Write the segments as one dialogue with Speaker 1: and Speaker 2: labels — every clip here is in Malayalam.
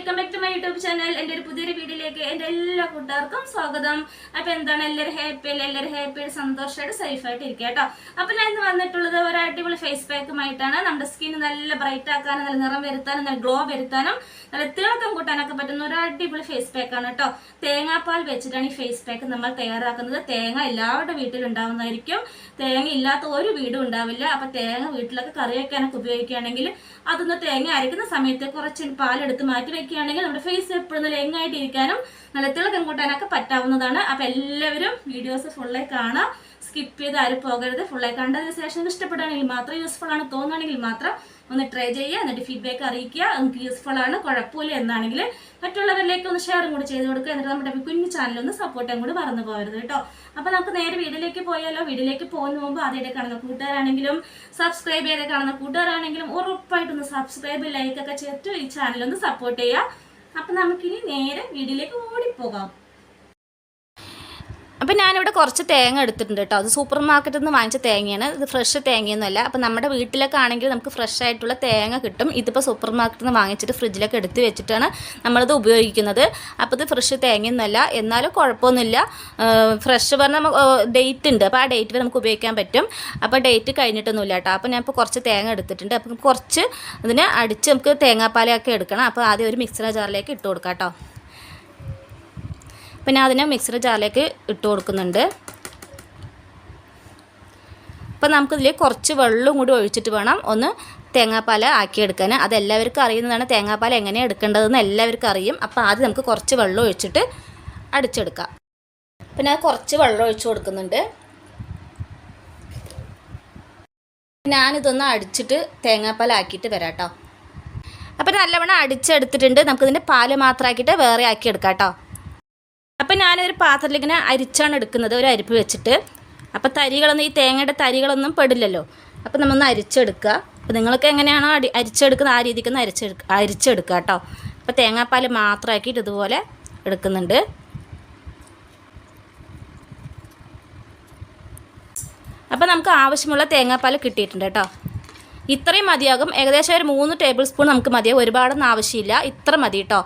Speaker 1: Welcome back to my YouTube channel എന്റെ ഒരു പുതിയൊരു വീഡിയോയിലേക്ക് എന്റെ എല്ലാ കൂട്ടുകാർക്കും സ്വാഗതം. അപ്പോൾ എന്താണ് എല്ലാവരും ഹാപ്പി എല്ലാവരും ഹാപ്പി സന്തോഷമായിട്ട് സേഫായിട്ട് ഇരിക്കുക കേട്ടോ. അപ്പോൾ ഞാൻ ഇന്ന് വന്നിട്ടുള്ളത് ഒരു അടിപൊളി ഫേസ് പാക്കുമായിട്ടാണ് നമ്മുടെ സ്കിൻ നല്ല ബ്രൈറ്റ് ആക്കാനും നല്ല നിറം വരുത്താനും നല്ല ഗ്ലോ വരുത്താനും നല്ല തിളക്കം കൂട്ടാനൊക്കെ പറ്റുന്ന ഒരു അടിപൊളി ഫേസ് പാക്കാണ് കേട്ടോ. തേങ്ങാപ്പാൽ വെച്ചിട്ടാണ് ഈ ഫേസ് പാക്ക് നമ്മൾ തയ്യാറാക്കുന്നത്. തേങ്ങ എല്ലാവരുടെ വീട്ടിലുണ്ടാവുന്നതായിരിക്കും തേങ്ങ ഇല്ലാത്ത ഒരു വീടും ഉണ്ടാവില്ല. അപ്പോൾ തേങ്ങ വീട്ടിലൊക്കെ കറി വെക്കാനൊക്കെ ഉപയോഗിക്കുകയാണെങ്കിൽ അതൊന്ന് തേങ്ങ അരയ്ക്കുന്ന സമയത്ത് കുറച്ച് പാലെടുത്ത് മാറ്റി വെക്കുകയാണെങ്കിൽ നമ്മുടെ ഫേസ് എപ്പോഴും നല്ല യങ്ങായിട്ട് ഇരിക്കാനും നല്ല തിളക്കം കൂട്ടാനൊക്കെ പറ്റാവുന്നതാണ്. അപ്പോൾ എല്ലാവരും വീഡിയോസ് ഫുള്ളായി കാണാം. സ്കിപ്പ് ചെയ്ത് ആരും പോകരുത്. ഫുള്ളായി കണ്ടതിന് ശേഷം ഇഷ്ടപ്പെടുകയാണെങ്കിൽ മാത്രം യൂസ്ഫുൾ ആണ് തോന്നുകയാണെങ്കിൽ മാത്രം ഒന്ന് ട്രൈ ചെയ്യുക എന്നിട്ട് ഫീഡ്ബാക്ക് അറിയിക്കുക. നിങ്ങൾക്ക് യൂസ്ഫുൾ ആണ് കുഴപ്പമില്ല എന്നാണെങ്കിൽ മറ്റുള്ളവരിലേക്ക് ഒന്ന് ഷെയറും കൂടി ചെയ്ത് കൊടുക്കുക. എന്നിട്ട് നമ്മുടെ കുഞ്ഞു ചാനലൊന്ന് സപ്പോർട്ടും കൂടി മറന്നു പോകരുത് കേട്ടോ. അപ്പോൾ നമുക്ക് നേരെ വീട്ടിലേക്ക് പോയാലോ? വീട്ടിലേക്ക് പോകുന്ന മുമ്പ് ആദ്യമായിട്ട് കാണുന്ന കൂട്ടുകാരാണെങ്കിലും സബ്സ്ക്രൈബ് ചെയ്ത് കാണുന്ന കൂട്ടുകാരാണെങ്കിലും ഉറപ്പായിട്ടൊന്ന് സബ്സ്ക്രൈബ് ലൈക്ക് ഒക്കെ ചെയ്തിട്ട് ഈ ചാനലൊന്ന് സപ്പോർട്ട് ചെയ്യുക. അപ്പം നമുക്കിനി നേരെ വീട്ടിലേക്ക് ഓടിപ്പോകാം. അപ്പം ഞാനിവിടെ കുറച്ച് തേങ്ങ എടുത്തിട്ടുണ്ട് കേട്ടോ. അത് സൂപ്പർ മാർക്കറ്റിൽ നിന്ന് വാങ്ങിച്ച തേങ്ങയാണ്. ഇത് ഫ്രഷ് തേങ്ങയൊന്നുമല്ല. അപ്പം നമ്മുടെ വീട്ടിലൊക്കെ ആണെങ്കിൽ നമുക്ക് ഫ്രഷ് ആയിട്ടുള്ള തേങ്ങ കിട്ടും. ഇതിപ്പോൾ സൂപ്പർ മാർക്കറ്റിൽ നിന്ന് വാങ്ങിച്ചിട്ട് ഫ്രിഡ്ജിലൊക്കെ എടുത്ത് വെച്ചിട്ടാണ് നമ്മളിത് ഉപയോഗിക്കുന്നത്. അപ്പോൾ ഇത് ഫ്രഷ് തേങ്ങയൊന്നുമല്ല. എന്നാലും കുഴപ്പമൊന്നുമില്ല. ഫ്രഷ് പറഞ്ഞാൽ നമുക്ക് ഡേറ്റ് ഉണ്ട്. അപ്പോൾ ആ ഡേറ്റ് വരെ നമുക്ക് ഉപയോഗിക്കാൻ പറ്റും. അപ്പോൾ ഡേറ്റ് കഴിഞ്ഞിട്ടൊന്നുമില്ല കേട്ടോ. അപ്പോൾ ഞാൻ ഇപ്പോൾ കുറച്ച് തേങ്ങ എടുത്തിട്ടുണ്ട്. അപ്പം കുറച്ച് ഇതിനെ അടിച്ച് നമുക്ക് തേങ്ങാപ്പാലൊക്കെ എടുക്കണം. അപ്പോൾ ആദ്യം ഒരു മിക്സർ ജാറിലേക്ക് ഇട്ട് കൊടുക്കാം കേട്ടോ. പിന്നെ അതിനെ മിക്സർ ജാറിലേക്ക് ഇട്ട് കൊടുക്കുന്നുണ്ട്. അപ്പം നമുക്കിതിൽ കുറച്ച് വെള്ളം കൂടി ഒഴിച്ചിട്ട് വേണം ഒന്ന് തേങ്ങാപ്പാൽ ആക്കിയെടുക്കാൻ അത് എല്ലാവർക്കും അറിയുന്നതാണ് തേങ്ങാപ്പാൽ എങ്ങനെ എടുക്കേണ്ടതെന്ന് എല്ലാവർക്കും അറിയും. അപ്പോൾ ആദ്യം നമുക്ക് കുറച്ച് വെള്ളം ഒഴിച്ചിട്ട് അടിച്ചെടുക്കാം. പിന്നെ കുറച്ച് വെള്ളം ഒഴിച്ചു കൊടുക്കുന്നുണ്ട്. ഞാനിതൊന്ന് അടിച്ചിട്ട് തേങ്ങാപ്പാൽ ആക്കിയിട്ട് വരാം കേട്ടോ അപ്പം നല്ലവണ്ണം അടിച്ചെടുത്തിട്ടുണ്ട്. നമുക്കിതിന്റെ പാൽ മാത്രമാക്കിയിട്ട് വേറെ ആക്കി എടുക്കാം കേട്ടോ അപ്പം ഞാനൊരു പാത്രത്തിൽ ഇങ്ങനെ അരിച്ചാണ് എടുക്കുന്നത് ഒരു അരിപ്പ് വെച്ചിട്ട്. അപ്പോൾ തരികളൊന്നും ഈ തേങ്ങയുടെ തരികളൊന്നും പെടില്ലല്ലോ. അപ്പോൾ നമ്മൊന്ന് അരിച്ചെടുക്കുക. അപ്പോൾ നിങ്ങൾക്ക് എങ്ങനെയാണോ അടി അരിച്ചെടുക്കുന്നത് ആ രീതിക്ക് ഒന്ന് അരിച്ചെടുക്കുക അരിച്ചെടുക്കുക കേട്ടോ. അപ്പോൾ തേങ്ങാപ്പാൽ മാത്രമാക്കിയിട്ട് ഇതുപോലെ എടുക്കുന്നുണ്ട്. അപ്പോൾ നമുക്ക് ആവശ്യമുള്ള തേങ്ങാപ്പാൽ കിട്ടിയിട്ടുണ്ട് കേട്ടോ. ഇത്രയും മതിയാകും. ഏകദേശം ഒരു മൂന്ന് ടേബിൾ സ്പൂൺ നമുക്ക് മതിയാകും ഒരുപാടൊന്നും ആവശ്യമില്ല. ഇത്ര മതി കേട്ടോ.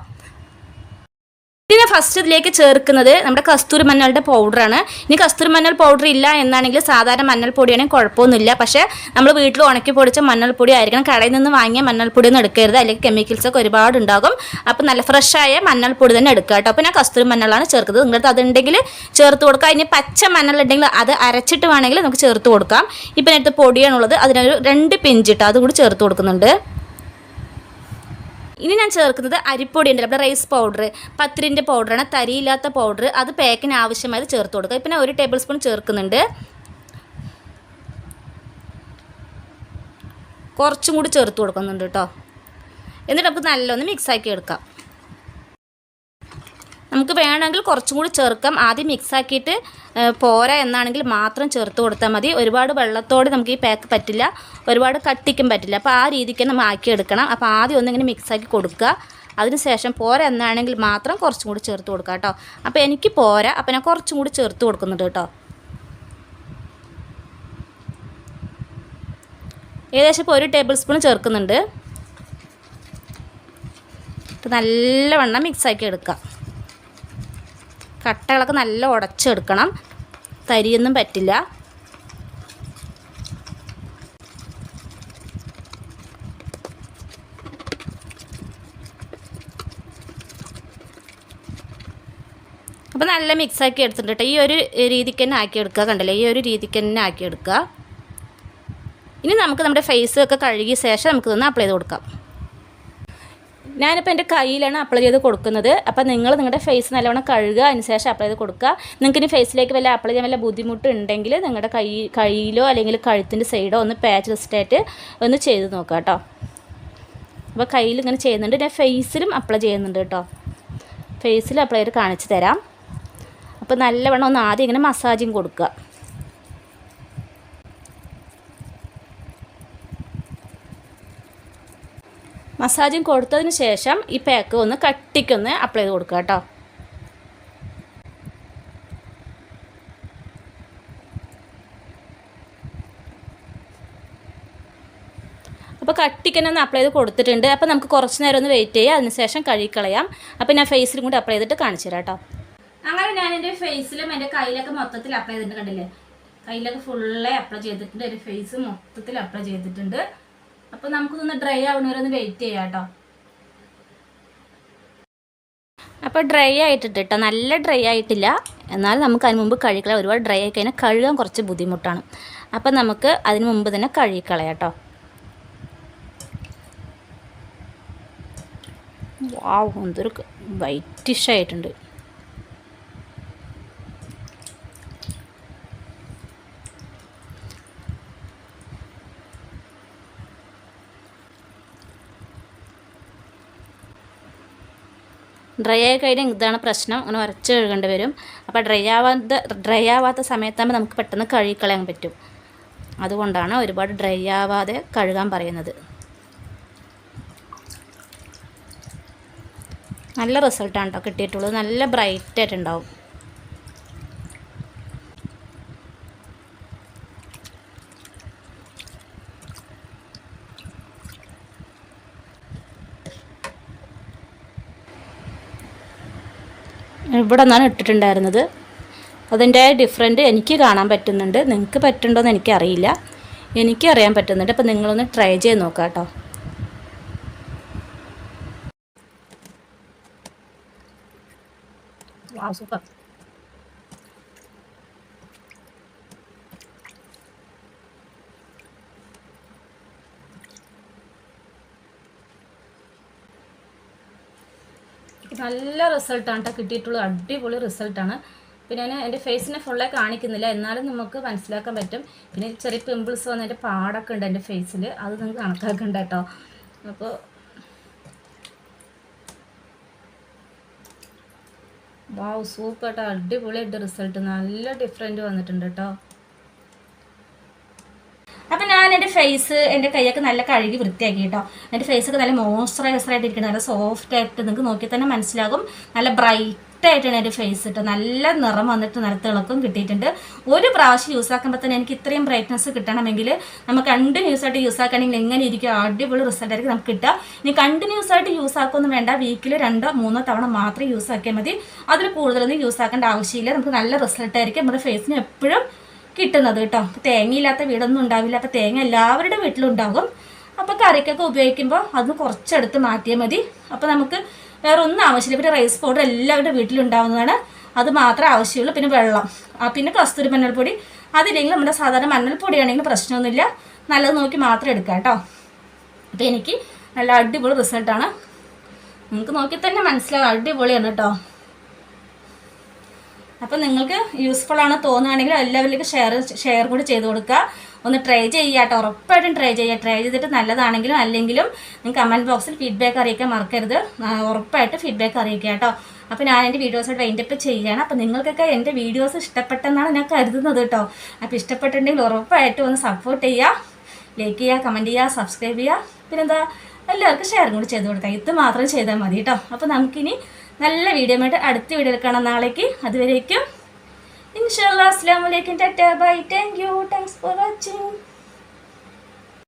Speaker 1: ഇതിന് ഫസ്റ്റ് ഇതിലേക്ക് ചേർക്കുന്നത് നമ്മുടെ കസ്തൂരി മഞ്ഞളുടെ പൗഡറാണ് ഇനി കസ്തൂരി മഞ്ഞൾ പൗഡർ ഇല്ല എന്നാണെങ്കിൽ സാധാരണ മഞ്ഞൾപ്പൊടിയാണെങ്കിൽ കുഴപ്പമൊന്നുമില്ല. പക്ഷേ നമ്മൾ വീട്ടിൽ ഉണക്കി പൊടിച്ച മഞ്ഞൾപ്പൊടി ആയിരിക്കണം. കടയിൽ നിന്ന് വാങ്ങിയ മഞ്ഞൾപ്പൊടി ഒന്നും എടുക്കരുത്. അല്ലെങ്കിൽ കെമിക്കൽസ് ഒക്കെ ഒരുപാട് ഉണ്ടാകും. അപ്പോൾ നല്ല ഫ്രഷായ മഞ്ഞൾപ്പൊടി തന്നെ എടുക്കുക കേട്ടോ. അപ്പോൾ ഞാൻ കസ്തൂരി മഞ്ഞളാണ് ചേർക്കുന്നത്. നിങ്ങൾക്ക് അതുണ്ടെങ്കിൽ ചേർത്ത് കൊടുക്കുക. ഇനി പച്ച മഞ്ഞളുണ്ടെങ്കിൽ അത് അരച്ചിട്ട് വേണമെങ്കിൽ നമുക്ക് ചേർത്ത് കൊടുക്കാം. ഇപ്പം എടുത്ത് പൊടിയാണുള്ളത്. അതിനൊരു രണ്ട് പിഞ്ചിട്ട് അതും കൂടി ചേർത്ത് കൊടുക്കുന്നുണ്ട്. ഇനി ഞാൻ ചേർക്കുന്നത് അരിപ്പൊടി ഉണ്ടല്ലോ നമ്മുടെ റൈസ് പൗഡർ പത്തിരിന്റെ പൗഡറാണ് തരിയില്ലാത്ത പൗഡർ അത് പാക്കിന് ആവശ്യമായത് ചേർത്ത് കൊടുക്കുക. ഇപ്പം ഞാൻ ഒരു ടേബിൾ സ്പൂൺ ചേർക്കുന്നുണ്ട്. കുറച്ചും കൂടി ചേർത്ത് കൊടുക്കുന്നുണ്ട് കേട്ടോ എന്നിട്ട് നമുക്ക് നല്ലൊന്ന് മിക്സാക്കി എടുക്കാം. നമുക്ക് വേണമെങ്കിൽ കുറച്ചും കൂടി ചേർക്കാം ആദ്യം മിക്സ് ആക്കിയിട്ട് പോരാ എന്നാണെങ്കിൽ മാത്രം ചേർത്ത് കൊടുത്താൽ മതി. ഒരുപാട് വെള്ളത്തോടെ നമുക്ക് ഈ പാക്ക് പറ്റില്ല. ഒരുപാട് കട്ടിക്കും പറ്റില്ല. അപ്പോൾ ആ രീതിക്ക് നമ്മൾ ആക്കിയെടുക്കണം അപ്പോൾ ആദ്യം ഒന്നിങ്ങനെ മിക്സ് ആക്കി കൊടുക്കുക. അതിനുശേഷം പോര എന്നാണെങ്കിൽ മാത്രം കുറച്ചും കൂടി ചേർത്ത് കൊടുക്കുക കേട്ടോ. അപ്പോൾ എനിക്ക് പോര. അപ്പോൾ ഞാൻ കുറച്ചും കൂടി ചേർത്ത് കൊടുക്കുന്നുണ്ട് കേട്ടോ. ഏകദേശം ഇപ്പോൾ ഒരു ടേബിൾ സ്പൂൺ ചേർക്കുന്നുണ്ട്. നല്ലവണ്ണം മിക്സാക്കി എടുക്കാം. കട്ടകളൊക്കെ നല്ല ഉടച്ചെടുക്കണം. തരിയൊന്നും പറ്റില്ല. അപ്പോൾ നല്ല മിക്സാക്കി എടുത്തിട്ടുണ്ട് കേട്ടോ ഈ ഒരു രീതിക്ക് തന്നെ ആക്കി എടുക്കുക കണ്ടല്ലേ? ഈ ഒരു രീതിക്ക് തന്നെ ആക്കി എടുക്കുക. ഇനി നമുക്ക് നമ്മുടെ ഫേസ് ഒക്കെ കഴുകിയ ശേഷം നമുക്കിതൊന്ന് അപ്ലൈ ചെയ്ത് കൊടുക്കാം. ഞാനിപ്പോൾ എന്റെ കയ്യിലാണ് അപ്ലൈ ചെയ്ത് കൊടുക്കുന്നത്. അപ്പോൾ നിങ്ങൾ നിങ്ങളുടെ ഫേസ് നല്ലവണ്ണം കഴുകുക അതിനുശേഷം അപ്ലൈ ചെയ്ത് കൊടുക്കുക. നിങ്ങൾക്ക് ഇനി ഫേസിലേക്ക് വല്ല അപ്ലൈ ചെയ്യാൻ വല്ല ബുദ്ധിമുട്ട് ഉണ്ടെങ്കിൽ നിങ്ങളുടെ കൈ കയ്യിലോ അല്ലെങ്കിൽ കഴുത്തിന്റെ സൈഡോ ഒന്ന് പാച്ച് ലിസ്റ്റായിട്ട് ഒന്ന് ചെയ്ത് നോക്കുക കേട്ടോ. അപ്പോൾ കയ്യിൽ ഇങ്ങനെ ചെയ്യുന്നുണ്ട്. ഞാൻ ഫേസിലും അപ്ലൈ ചെയ്യുന്നുണ്ട് കേട്ടോ. ഫേസിൽ അപ്ലൈ ചെയ്ത് കാണിച്ചു തരാം. അപ്പോൾ നല്ലവണ്ണം ഒന്ന് ആദ്യം ഇങ്ങനെ മസാജിങ് കൊടുക്കുക. മസാജിങ് കൊടുത്തതിന് ശേഷം ഈ പാക്ക് ഒന്ന് കട്ടിക്കൊന്ന് അപ്ലൈ ചെയ്ത് കൊടുക്കുക കേട്ടോ. അപ്പോൾ കട്ടിക്കന്നെ ഒന്ന് അപ്ലൈ ചെയ്ത് കൊടുത്തിട്ടുണ്ട്. അപ്പോൾ നമുക്ക് കുറച്ച് നേരം ഒന്ന് വെയിറ്റ് ചെയ്യാം. അതിനുശേഷം കഴുകിക്കളയാം അപ്പോൾ ഞാൻ ഫേസിലും കൂടി അപ്ലൈ ചെയ്തിട്ട് കാണിച്ചു തരാം കേട്ടോ. അങ്ങനെ ഞാൻ എന്റെ ഫേസിലും എന്റെ കയ്യിലൊക്കെ മൊത്തത്തിൽ അപ്ലൈ ചെയ്തിട്ടുണ്ട് കണ്ടില്ലേ? കയ്യിലൊക്കെ ഫുള്ളേ അപ്ലൈ ചെയ്തിട്ടുണ്ട്. എന്റെ ഫേസ് മൊത്തത്തിൽ അപ്ലൈ ചെയ്തിട്ടുണ്ട്. അപ്പോൾ നമുക്കൊന്ന് ഡ്രൈ ആവുന്നവരൊന്ന് വെയിറ്റ് ചെയ്യാം കേട്ടോ. അപ്പോൾ ഡ്രൈ ആയിട്ടിട്ട് കേട്ടോ. നല്ല ഡ്രൈ ആയിട്ടില്ല. എന്നാൽ നമുക്ക് അതിന് മുമ്പ് കഴുകിക്കളയാം ഒരുപാട് ഡ്രൈ ആയി കഴിഞ്ഞാൽ കഴുകാൻ കുറച്ച് ബുദ്ധിമുട്ടാണ്. അപ്പോൾ നമുക്ക് അതിന് മുമ്പ് തന്നെ കഴുകിക്കളയാം കേട്ടോ. വാവ് എന്തൊരു വൈറ്റിഷ് ഡ്രൈ ആയി കഴിഞ്ഞാൽ ഇതാണ് പ്രശ്നം. അങ്ങനെ ഉരച്ച് കഴുകേണ്ടി വരും. അപ്പോൾ ഡ്രൈ ആവാത്ത ഡ്രൈ ആവാത്ത സമയത്താകുമ്പോൾ നമുക്ക് പെട്ടെന്ന് കഴുകിക്കളയാൻ പറ്റും. അതുകൊണ്ടാണ് ഒരുപാട് ഡ്രൈ ആവാതെ കഴുകാൻ പറയുന്നത്. നല്ല റിസൾട്ടാണ് കേട്ടോ കിട്ടിയിട്ടുള്ളത്. നല്ല ബ്രൈറ്റ് ആയിട്ടുണ്ടാവും. ഇവിടെ നിന്നാണ് ഇട്ടിട്ടുണ്ടായിരുന്നത്. അതിന്റെ ഡിഫറെന്റ് എനിക്ക് കാണാൻ പറ്റുന്നുണ്ട്. നിങ്ങൾക്ക് പറ്റുന്നുണ്ടോ പറ്റുന്നുണ്ടോയെന്ന് എനിക്കറിയില്ല. എനിക്ക് അറിയാൻ പറ്റുന്നുണ്ട്. അപ്പോൾ നിങ്ങളൊന്ന് ട്രൈ ചെയ്ത് നോക്കാം കേട്ടോ സൂപ്പർ നല്ല റിസൾട്ടാണ് കേട്ടോ കിട്ടിയിട്ടുള്ളത് അടിപൊളി റിസൾട്ടാണ്. പിന്നെ ഞാൻ എന്റെ ഫേസിനെ ഫുള്ളായി കാണിക്കുന്നില്ല. എന്നാലും നമുക്ക് മനസ്സിലാക്കാൻ പറ്റും. പിന്നെ ചെറിയ പിമ്പിൾസ് വന്നതിന്റെ പാടൊക്കെ ഉണ്ട് എന്റെ ഫേസിൽ അത് നിങ്ങൾക്ക് കണക്കാക്കണ്ട കേട്ടോ അപ്പോൾ വാവ് സൂപ്പർ കേട്ടോ അടിപൊളിയായിട്ട് റിസൾട്ട്. നല്ല ഡിഫറെന്റ് വന്നിട്ടുണ്ട് കേട്ടോ അപ്പം ഞാൻ എന്റെ ഫേസ് എന്റെ കൈയൊക്കെ നല്ല കഴുകി വൃത്തിയാക്കി കേട്ടോ. എന്റെ ഫേസൊക്കെ നല്ല മോയ്സ്ചറൈസർ ആയിട്ട് ഇരിക്കണം നല്ല സോഫ്റ്റ് ആയിട്ട് നിങ്ങൾക്ക് നോക്കി തന്നെ മനസ്സിലാകും. നല്ല ബ്രൈറ്റ് ആയിട്ടാണ് എന്റെ ഫേസ് കേട്ടോ നല്ല നിറം വന്നിട്ട് നല്ല തിളക്കം കിട്ടിയിട്ടുണ്ട്. ഒരു പ്രാവശ്യം യൂസ് ആക്കുമ്പോൾ തന്നെ എനിക്ക് ഇത്രയും ബ്രൈറ്റ്നസ് കിട്ടണമെങ്കിൽ നമ്മൾ കണ്ടിന്യൂസ് ആയിട്ട് യൂസ് ആക്കുകയാണെങ്കിൽ എങ്ങനെ ഇരിക്കും അടിപൊളി റിസൾട്ട് ആയിരിക്കും നമുക്ക് കിട്ടുക. ഇനി കണ്ടിന്യൂസ് ആയിട്ട് യൂസ് ആക്കൊന്നും വേണ്ട. വീക്കിൽ രണ്ടോ മൂന്നോ തവണ മാത്രം യൂസ് ആക്കിയാൽ മതി. അതിൽ കൂടുതലൊന്നും യൂസ് ആക്കേണ്ട ആവശ്യമില്ല. നമുക്ക് നല്ല റിസൾട്ട് ആയിരിക്കും. നമ്മുടെ ഫേസിന് എപ്പോഴും കിട്ടുന്നത് കേട്ടോ. തേങ്ങയില്ലാത്ത വീടൊന്നും ഉണ്ടാവില്ല. അപ്പോൾ തേങ്ങ എല്ലാവരുടെ വീട്ടിലും ഉണ്ടാകും അപ്പോൾ കറിക്കൊക്കെ ഉപയോഗിക്കുമ്പോൾ അത് കുറച്ചെടുത്ത് മാറ്റിയാൽ മതി. അപ്പോൾ നമുക്ക് വേറെ ഒന്നും ആവശ്യമില്ല. പിന്നെ റൈസ് പൗഡർ എല്ലാവരുടെ വീട്ടിലുണ്ടാവുന്നതാണ്. അത് മാത്രമേ ആവശ്യമുള്ളൂ. പിന്നെ വെള്ളം. പിന്നെ കസ്തൂരി മഞ്ഞൾപ്പൊടി. അതില്ലെങ്കിൽ നമ്മുടെ സാധാരണ മഞ്ഞൾപ്പൊടിയാണെങ്കിൽ പ്രശ്നമൊന്നുമില്ല. നല്ലത് നോക്കി മാത്രം എടുക്കാം കേട്ടോ. അപ്പോൾ എനിക്ക് നല്ല അടിപൊളി റിസൾട്ടാണ് നിങ്ങൾക്ക് നോക്കി തന്നെ മനസ്സിലാവും. അടിപൊളിയാണ് കേട്ടോ. അപ്പോൾ നിങ്ങൾക്ക് യൂസ്ഫുൾ ആണ് തോന്നുകയാണെങ്കിൽ എല്ലാവരിലേക്കും ഷെയർ ഷെയർ കൂടി ചെയ്ത് കൊടുക്കുക. ഒന്ന് ട്രൈ ചെയ്യുക കേട്ടോ. ഉറപ്പായിട്ടും ട്രൈ ചെയ്യുക. ട്രൈ ചെയ്തിട്ട് നല്ലതാണെങ്കിലും അല്ലെങ്കിലും നിങ്ങൾക്ക് കമന്റ് ബോക്സിൽ ഫീഡ്ബാക്ക് അറിയിക്കാൻ മറക്കരുത്. ഉറപ്പായിട്ട് ഫീഡ്ബാക്ക് അറിയിക്കുക കേട്ടോ. അപ്പോൾ ഞാൻ എന്റെ വീഡിയോസായിട്ട് വൈൻഡപ്പ് ചെയ്യുകയാണ്. അപ്പോൾ നിങ്ങൾക്കൊക്കെ എന്റെ വീഡിയോസ് ഇഷ്ടപ്പെട്ടെന്നാണ് ഞാൻ കരുതുന്നത് കേട്ടോ. അപ്പോൾ ഇഷ്ടപ്പെട്ടിട്ടുണ്ടെങ്കിൽ ഉറപ്പായിട്ടും ഒന്ന് സപ്പോർട്ട് ചെയ്യുക. ലൈക്ക് ചെയ്യുക കമന്റ് ചെയ്യുക സബ്സ്ക്രൈബ് ചെയ്യുക. പിന്നെന്താ? എല്ലാവർക്കും ഷെയർ കൂടി ചെയ്ത് കൊടുക്കുക. ഇത് മാത്രം ചെയ്താൽ മതി കേട്ടോ. അപ്പോൾ നമുക്കിനി നല്ല വീഡിയോ ആയിട്ട് അടുത്ത വീഡിയോയിൽ കാണാം. നാളേക്ക് അതുവരേക്കും. ഇൻഷാല്ലാ അസ്സാം വലൈക്കും tata. Bye. Thank you thanks for watching